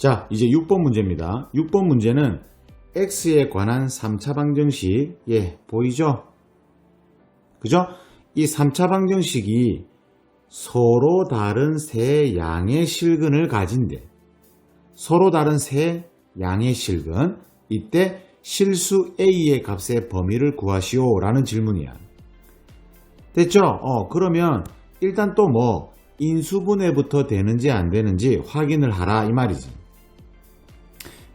자, 이제 6번 문제입니다. 6번 문제는 x에 관한 3차 방정식, 예, 보이죠? 그죠? 이 3차 방정식이 서로 다른 세 양의 실근을 가진대. 서로 다른 세 양의 실근, 이때 실수 a의 값의 범위를 구하시오 라는 질문이야. 됐죠? 어, 그러면 일단 또 뭐 인수분해부터 되는지 안 되는지 확인을 하라 이 말이지.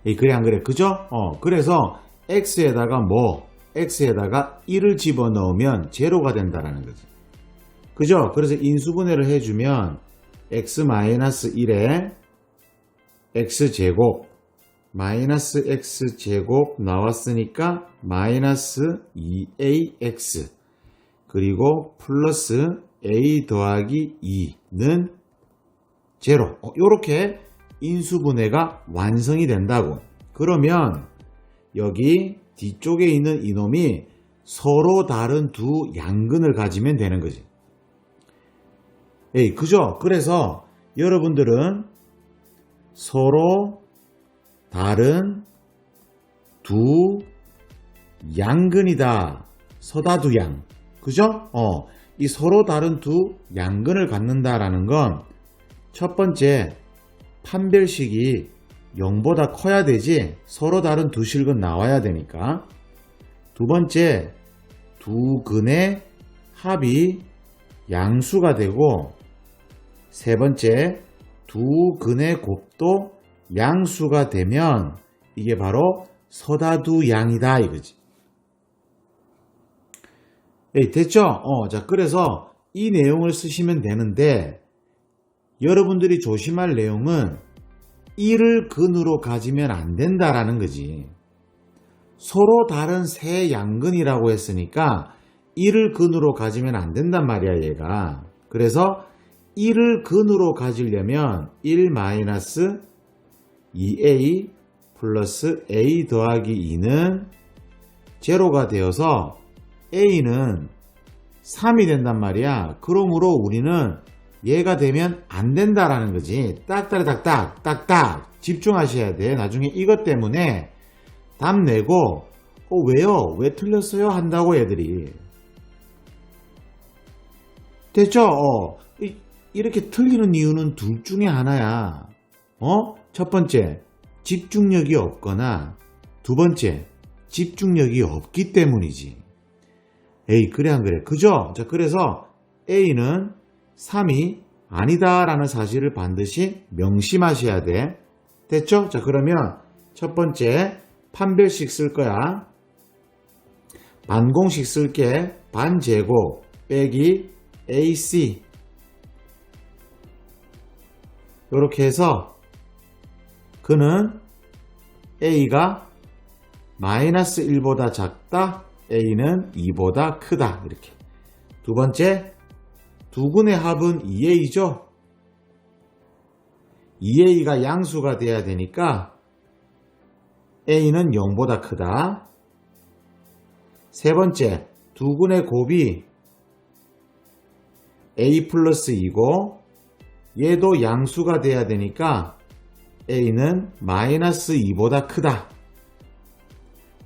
이 그래 안 그래 그죠? 어 그래서 x에다가 뭐 x에다가 1을 집어넣으면 제로가 된다라는 거지. 그죠? 그래서 인수분해를 해주면 x-1에 x제곱 마이너스 x제곱 나왔으니까 마이너스 2ax 그리고 플러스 a 더하기 2는 제로 이렇게 인수분해가 완성이 된다고. 그러면 여기 뒤쪽에 있는 이놈이 서로 다른 두 양근을 가지면 되는 거지. 에이 그죠? 그래서 여러분들은 서로 다른 두 양근이다. 서다두양. 그죠? 어이 서로 다른 두 양근을 갖는다라는 건 첫 번째 판별식이 0보다 커야 되지 서로 다른 두 실근 나와야 되니까 두 번째 두 근의 합이 양수가 되고 세 번째 두 근의 곱도 양수가 되면 이게 바로 서다두 양이다 이거지. 에이, 됐죠? 어, 자, 그래서 이 내용을 쓰시면 되는데 여러분들이 조심할 내용은 1을 근으로 가지면 안 된다라는 거지. 서로 다른 세 양근이라고 했으니까 1을 근으로 가지면 안 된단 말이야, 얘가. 그래서 1을 근으로 가지려면 1 마이너스 2a 플러스 a 더하기 2는 제로가 되어서 a는 3이 된단 말이야. 그러므로 우리는 얘가 되면 안 된다라는 거지. 딱딱딱딱 딱딱 집중하셔야 돼. 나중에 이것 때문에 답 내고 어 왜요? 왜 틀렸어요? 한다고 애들이. 됐죠? 어, 이- 이렇게 틀리는 이유는 둘 중에 하나야. 어? 첫 번째, 집중력이 없거나 두 번째, 집중력이 없기 때문이지. 에이, 그래 안 그래? 그죠? 자, 그래서 A는 3이 아니다라는 사실을 반드시 명심하셔야 돼. 됐죠? 자, 그러면 첫 번째 판별식 쓸 거야. 반공식 쓸게. 반제곱 빼기 AC 이렇게 해서 그는 A가 마이너스 1보다 작다, A는 2보다 크다. 이렇게. 두 번째, 두 근의 합은 2A죠? 2A가 양수가 돼야 되니까 A는 0보다 크다. 세 번째, 두 근의 곱이 A 플러스 2고 얘도 양수가 돼야 되니까 A는 마이너스 2보다 크다.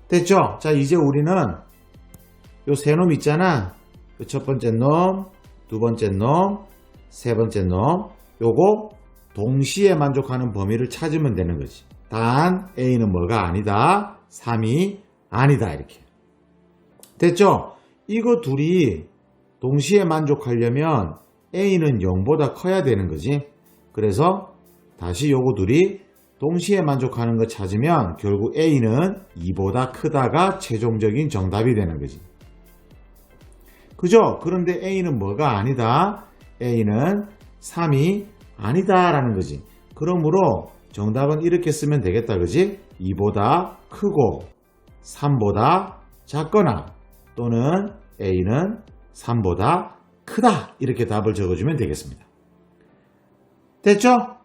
됐죠? 자, 이제 우리는 요 세 놈 있잖아. 그첫 번째 놈, 두 번째 놈, 세 번째 놈. 요거 동시에 만족하는 범위를 찾으면 되는 거지. 단 A는 뭐가 아니다. 3이 아니다. 이렇게. 됐죠? 이거 둘이 동시에 만족하려면 A는 0보다 커야 되는 거지. 그래서 다시 요거 둘이 동시에 만족하는 거 찾으면 결국 A는 2보다 크다가 최종적인 정답이 되는 거지. 그죠? 그런데 A는 뭐가 아니다? A는 3이 아니다라는 거지. 그러므로 정답은 이렇게 쓰면 되겠다. 그지? 2보다 크고 3보다 작거나 또는 A는 3보다 크다. 이렇게 답을 적어주면 되겠습니다. 됐죠?